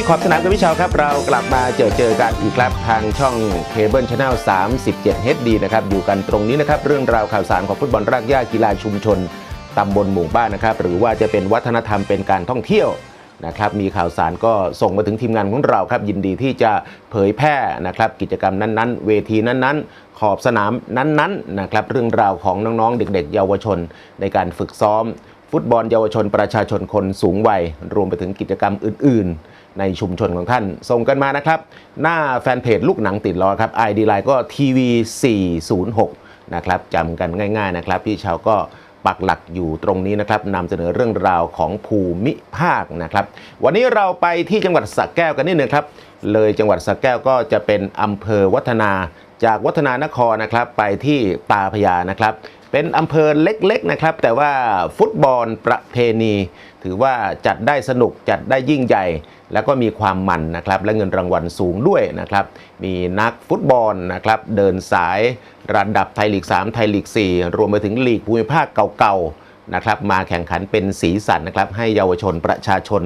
รายการลุยขอบสนามกับพี่ชาวครับ เรากลับมาเจอเจอกันอีกครับทางช่องเคเบิลช n แนล37 HD นะครับ อยู่กันตรงนี้นะครับ เรื่องราวข่าวสารของฟุตบอลรากหญ้ากีฬาชุมชนตำบลหมู่บ้านนะครับ หรือว่าจะเป็นวัฒนธรรมเป็นการท่องเที่ยวนะครับมีข่าวสารก็ส่งมาถึงทีมงานของเราครับ ยินดีที่จะเผยแพร่นะครับ กิจกรรมนั้นๆ เวทีนั้นๆ ขอบสนามนั้นๆนะครับเรื่องราวของน้องๆ เด็กๆ เยาวชน ในการฝึกซ้อม ฟุตบอลเยาวชนประชาชนคนสูงวัย รวมไปถึงกิจกรรมอื่นๆ ในชุมชนของท่าน ส่งกันมานะครับ หน้าแฟนเพจลูกหนังติดล้อครับ ID Line ก็ทีวี406นะครับจำกันง่าย ๆนะครับ พี่ชาวก็ปักหลักอยู่ตรงนี้นะครับนำเสนอเรื่องราวของภูมิภาคนะครับ วันนี้เราไปที่จังหวัดสระแก้วกันนิดนึงครับ เลยจังหวัดสระแก้วก็จะเป็นอำเภอวัฒนา จากวัฒนานครนะครับ ไปที่ตาพยานะครับ เป็นอำเภอเล็กๆนะครับ แต่ว่าฟุตบอลประเพณี ถือว่าจัดได้สนุกจัดได้ยิ่งใหญ่ แล้วก็มีความมันนะครับ และเงินรางวัลสูงด้วยนะครับ มีนักฟุตบอลนะครับ เดินสายระดับไทยลีก 3 ไทยลีก 4 รวมไปถึงลีกภูมิภาคเก่าๆนะครับ มาแข่งขันเป็นสีสันนะครับ ให้เยาวชนประชาชน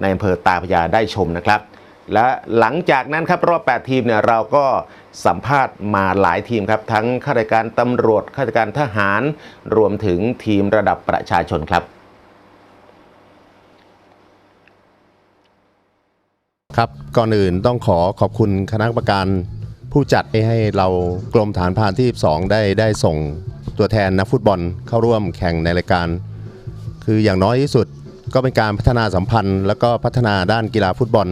ในอำเภอตาพยาได้ชมนะครับ และหลังจากนั้นครับรอบ 8 ทีมเนี่ยเราก็สัมภาษณ์มาหลายทีมครับ ทั้งข้าราชการตำรวจข้าราชการทหาร รวมถึงทีมระดับประชาชนครับ ครับก่อนอื่นต้องขอขอบคุณคณะกรรมการผู้จัดให้ให้เรากรมฐานพานที่ 12 ได้ได้ส่งตัวแทนนักฟุตบอลเข้าร่วมแข่งในรายการ คืออย่างน้อยที่สุดก็เป็นการพัฒนาสัมพันธ์ แล้วก็พัฒนาด้านกีฬาฟุตบอล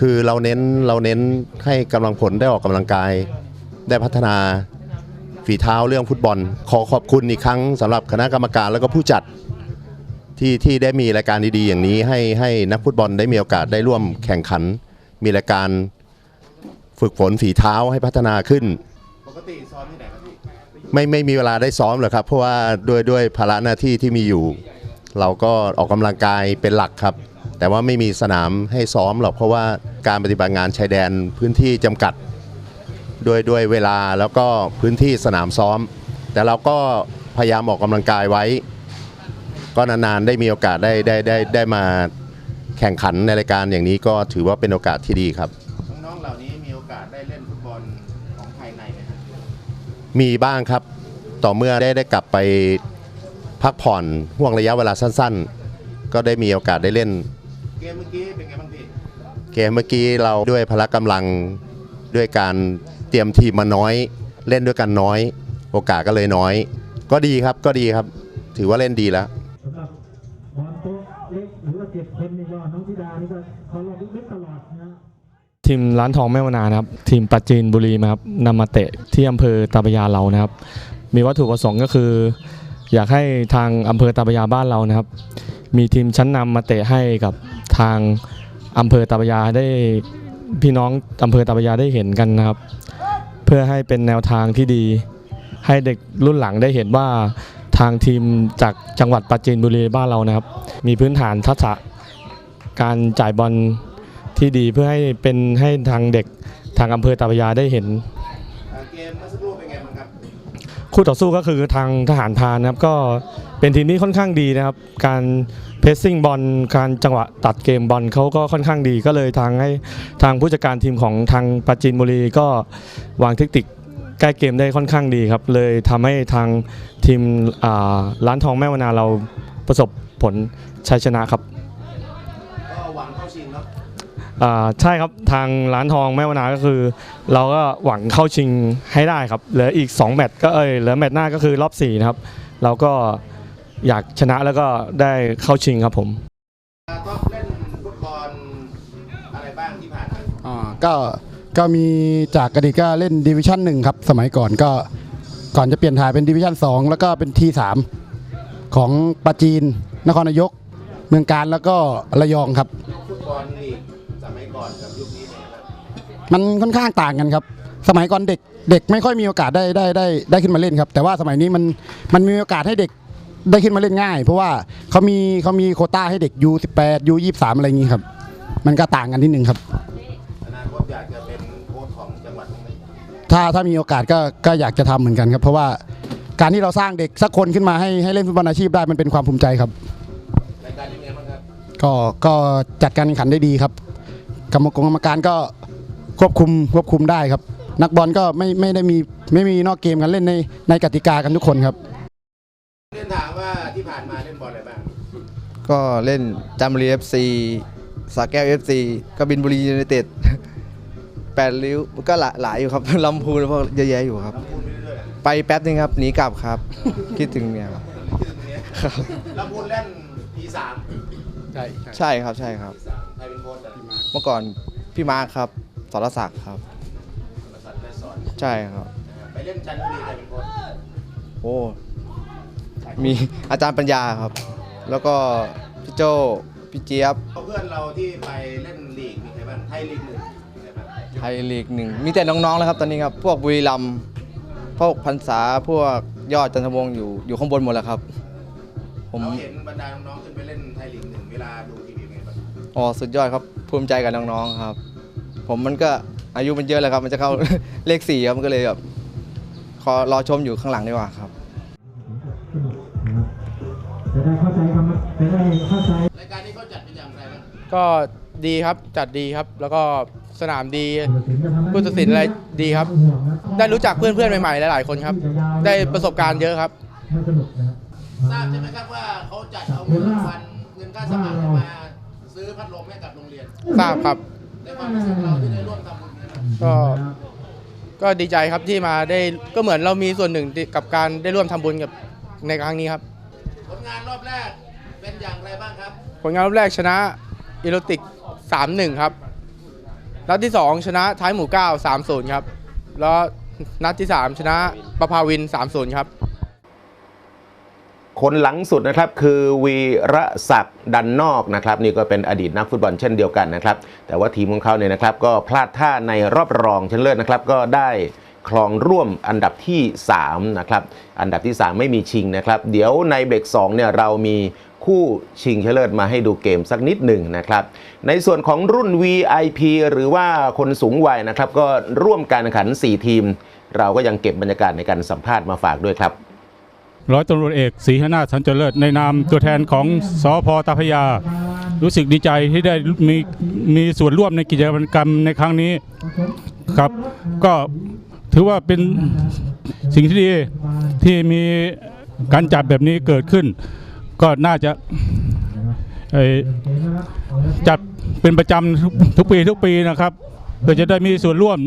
คือเราเน้นเราเน้นให้กำลังผลได้ออกกำลังกาย ได้พัฒนาฝีเท้าเรื่องฟุตบอล ขอขอบคุณอีกครั้งสำหรับคณะกรรมการแล้วก็ผู้จัดที่ที่ได้มีรายการดีๆอย่างนี้ให้ให้นักฟุตบอลได้มีโอกาสได้ร่วมแข่งขัน มีรายการฝึกฝนฝีเท้าให้พัฒนาขึ้น ปกติซ้อมที่ไหนครับพี่ไม่ไม่มีเวลาได้ซ้อมหรอกครับ เพราะว่าด้วยด้วยภาระหน้าที่ที่มีอยู่ เราก็ออกกำลังกายเป็นหลักครับ แต่ว่าไม่มีสนามให้ซ้อมหรอกเพราะว่าการปฏิบัติงานชายแดนพื้นที่จำกัดด้วยด้วยเวลาแล้วก็พื้นที่สนามซ้อม แต่เราก็พยายามออกกำลังกายไว้ ก็นานๆได้มีโอกาสได้ได้ได้ได้มาแข่งขันในรายการอย่างนี้ก็ถือว่าเป็นโอกาสที่ดีครับน้องๆเหล่านี้มีโอกาสได้เล่นฟุตบอลของภายในไหมครับมีบ้างครับต่อเมื่อได้ได้กลับไปพักผ่อนห่วงระยะเวลาสั้น ๆ ก็ได้มีโอกาสได้เล่น เกมเมื่อกี้เป็นไงบ้างพี่เกมเมื่อกี้เราด้วยพละกำลังด้วยการเตรียมทีมมาน้อย เล่นด้วยกันน้อย โอกาสก็เลยน้อย ก็ดีครับก็ดีครับ ถือว่าเล่นดีแล้ว สำหรับบอลโต๊ะเล็กหรือว่าเจ็ดคนนี่ก็น้องธิดานี่ก็เขาลองเล็กตลอดนะ ทีมร้านทองแม่วนานะครับ ทีมปัจจีนบุรีนะครับนำมาเตะที่อำเภอตาพระยาเรานะครับ มีวัตถุประสงค์ก็คือ อยากให้ทางอำเภอตาพระยาบ้านเรานะครับ มีทีมชั้นนำมาเตะให้กับ ทางอำเภอตาพระยาได้พี่น้องอำเภอตาพระยาได้เห็นกันนะครับ เพื่อให้เป็นแนวทางที่ดี ให้เด็กรุ่นหลังได้เห็นว่าทางทีมจากจังหวัดปราจีนบุรีบ้านเรานะครับ มีพื้นฐานทักษะการจ่ายบอลที่ดีเพื่อให้เป็นให้ทางเด็กทางอำเภอตาพระยาได้เห็นเกมเมื่อสักครู่เป็นไงบ้างครับคู่ต่อสู้ก็คือทางทหารพานนะครับก็เป็นทีมที่ค่อนข้างดีนะครับ การ สซิ่งบอลการจังหวะตัดเกมบอลเขาก็ค่อนข้างดีก็เลยทางให้ทางผู้จัดการทีมของทางปราจีนบุรีก็วางเทคนิคแก้เกมได้ค่อนข้างดีครับ เลยทำให้ทางทีมอ่าร้านทองแม่วนาเราประสบผลชัยชนะครับก็หวังเข้าชิงเนาะอ่าใช่ครับทางร้านทองแม่วนาก็คือ เราก็หวังเข้าชิงให้ได้ครับเหลืออีก 2 แมตช์ก็เอยเหลือแมตช์หน้าก็คือรอบ4นะครับเราก็ อยากชนะแล้วก็ได้เข้าชิงครับผม ก็เล่นฟุตบอลอะไรบ้างที่ผ่านมาอ่าก็ก็มีจากอดีตก็เล่นดิวิชั่นหนึ่งครับ สมัยก่อนก็ก่อนจะเปลี่ยนถ่ายเป็นดิวิชั่น2แล้วก็เป็นทีสามของปราจีน นครนายก เมืองการแล้วก็ระยองครับ ฟุตบอลลีกสมัยก่อนกับยุคนี้เนี่ยครับมันค่อนข้างต่างกันครับ สมัยก่อนเด็กเด็กไม่ค่อยมีโอกาสได้ได้ได้ได้ขึ้นมาเล่นครับ แต่ว่าสมัยนี้มันมันมีโอกาสให้เด็ก ได้ขึ้นมาเล่นง่าย เพราะว่าเขามีเขามีโควต้าให้เด็ก U18 U23 อะไรอย่างนี้ครับ มันก็ต่างกันนิดนึงครับ อนาคตอยากจะเป็นโค้ชของจังหวัดบ้างไหมถ้าถ้ามีโอกาสก็ก็อยากจะทำเหมือนกันครับ เพราะว่าการที่เราสร้างเด็กสักคนขึ้นมาให้ให้เล่นฟุตบอลอาชีพได้มันเป็นความภูมิใจครับ รายการยังไงบ้างครับก็ก็จัดการแข่งขันได้ดีครับ กรรมกรกรรมการก็ควบคุมควบคุมได้ครับ นักบอลก็ไม่ไม่ได้มีไม่มีนอกเกมกันเล่นในในกติกากันทุกคนครับ เรียนถามว่าที่ผ่านมาเล่นบ อลอะไรบ้าง ก็เล่นจามบุรีเอฟซีสาแก้วเอฟซีกบินบุรียูไนเต็ดแปดริ้วก็หลายหลายอยู่ครับ ลำพูนพวกเยอะแยะอยู่ครับลำพูนไปเรื่อยๆอะไปแป๊บนึงครับหนีกลับครับ คิดถึงเนี่ยครับชื่อตรงเนี้ยลำพูนเล่นปีสามใช่ใช่ครับใช่ครับปีสามใครเป็นโค้ชอะเมื่อก่อนพี่มาร์คครับสรศักดิ์ครับประสันแม่สอนใช่ครับ ไปเล่นจันทบุรีใครเป็นโค้ชโอ้ มีอาจารย์ปัญญาครับ แล้วก็พี่โจพี่เจี๊ยบเพื่อนเราที่ไปเล่นลีกมีใครบ้างไทยลีกหนึ่งมีใครบ้างไทยลีกหนึ่งมีแต่น้องๆแล้วครับตอนนี้ครับ พวกบุรีรัมย์พวกพันษาพวกยอดจันทวงศ์อยู่อยู่ข้างบนหมดแล้วครับ ผมเราเห็นบรรดาน้องๆขึ้นไปเล่นไทยลีกหนึ่งเวลาดูทีวีเป็นไงบ้างอ๋อสุดยอดครับภูมิใจกับน้องๆครับ ผมมันก็อายุมันเยอะแล้วครับ มันจะเข้า เลขสี่ครับมันก็เลยแบบขอรอชมอยู่ข้างหลังดีกว่าครับ จคำจะได้เข้าใจรายการนี้เขาจัดเป็นอย่างไรบ้างก็ดีครับจัดดีครับ แล้วก็สนามดีผู้ตัดสินอะไรดีครับ ได้รู้จักเพื่อนๆใหม่ๆหลายๆคนครับ ได้ประสบการณ์เยอะครับไม่สนุกนะครับทราบใช่ไหมครับว่าเขาจัดเอาเงินรางวัลเงินค่าสมัครเนี่ยมาซื้อพัดลมให้กับโรงเรียนทราบครับในความรู้สึกเราที่ได้ร่วมทำบุญเนะครับก็ก็ดีใจครับที่มาได้ก็เหมือนเรามีส่วนหนึ่งที่กับการได้ร่วมทำบุญกับในครั้งนี้ครับ ผลงานรอบแรก เป็นอย่างไรบ้างครับ ผลงานรอบแรกชนะอีโรติก 3-1 ครับ นัดที่ 2 ชนะท้ายหมู่9 3-0 ครับ แล้วนัดที่ 3 ชนะประภาวิน 3-0 ครับ คนหลังสุดนะครับคือวีระศักดิ์ดันนอกนะครับ นี่ก็เป็นอดีตนักฟุตบอลเช่นเดียวกันนะครับ แต่ว่าทีมของเขาเนี่ยนะครับ ก็พลาดท่าในรอบรองชนะเลิศนะครับ ก็ได้ครองร่วมอันดับที่ 3 นะครับ อันดับที่ 3 ไม่มีชิงนะครับ เดี๋ยวในเบรก2เนี่ยเรามี คู่ชิงชนะเลิศมาให้ดูเกมสักนิดหนึ่งนะครับ ในส่วนของรุ่น VIP หรือว่าคนสูงวัยนะครับ ก็ร่วมการแข่งขัน 4 ทีม เราก็ยังเก็บบรรยากาศในการสัมภาษณ์มาฝากด้วยครับร้อยตำรวจเอกศรีหนาสันเจริญในนามตัวแทนของสอพตาพยา รู้สึกดีใจที่ได้มีมีส่วนร่วมในกิจกรรมในครั้งนี้ครับ ก็ถือว่าเป็นสิ่งที่ดีที่มีการจัดแบบนี้เกิดขึ้น ก็น่าจะจัดเป็นประจำทุกทุกปีทุกปีนะครับเพื่อจะได้มีส่วนร่วม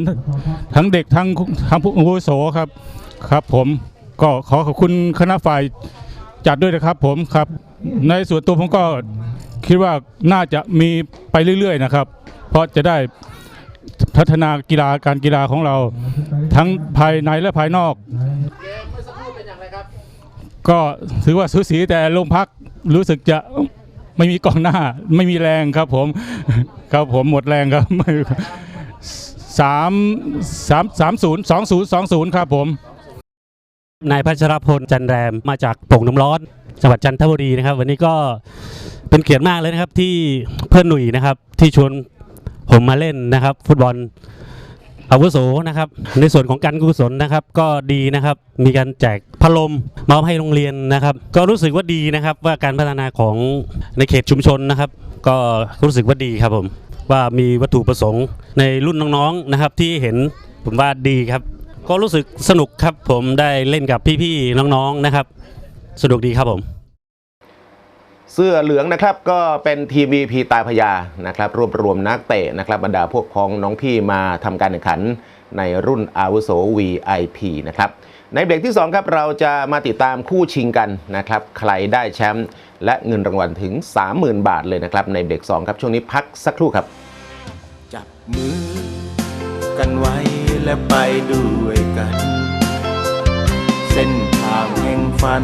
ทั้งเด็กทั้งทั้งผู้อาวุโสครับครับผมก็ขอขอบคุณคณะฝ่ายจัดด้วยนะครับผมครับ ในส่วนตัวผมก็คิดว่าน่าจะมีไปเรื่อย ๆ นะครับ เพราะจะได้พัฒนากีฬาการกีฬาของเรา ทั้งภายในและภายนอก ก็ถือว่าสูสีแต่ลงพักรู้สึกจะไม่มีกองหน้า ไม่มีแรงครับผมครับผมหมดแรงครับสามสามสามศูนย์สองศูนย์สองศูนย์ครับผมนายพัชรพลจันแรมมาจากโป่งน้ำร้อนจังหวัดจันทบุรีนะครับ วันนี้ก็เป็นเกียรติมากเลยนะครับที่เพื่อนหนุ่ยนะครับที่ชวนผมมาเล่นนะครับ ฟุตบอล อาวุโสนะครับ ในส่วนของการกุศลนะครับ ก็ดีนะครับ มีการแจกพัดลมมอบให้โรงเรียนนะครับ ก็รู้สึกว่าดีนะครับ ว่าการพัฒนาของในเขตชุมชนนะครับ ก็รู้สึกว่าดีครับผมว่ามีวัตถุประสงค์ในรุ่นน้องๆนะครับที่เห็นผมว่าดีครับ ก็รู้สึกสนุกครับผมได้เล่นกับพี่ๆน้องๆนะครับ สนุกดีครับผม เสื้อเหลืองนะครับก็เป็นทีม VP ตาพยานะครับรวบรวมนักเตะนะครับบรรดาพวกพ้องน้องพี่มาทำการแข่งขันในรุ่นอาวุโส VIP นะครับในเบรกที่ 2 ครับ เราจะมาติดตามคู่ชิงกันนะครับ ใครได้แชมป์และเงินรางวัลถึง 30,000 บาทเลยนะครับ ในเบรก 2 ครับ ช่วงนี้พักสักครู่ครับ จับมือกันไว้และไปด้วยกัน เส้นทางแห่งฝัน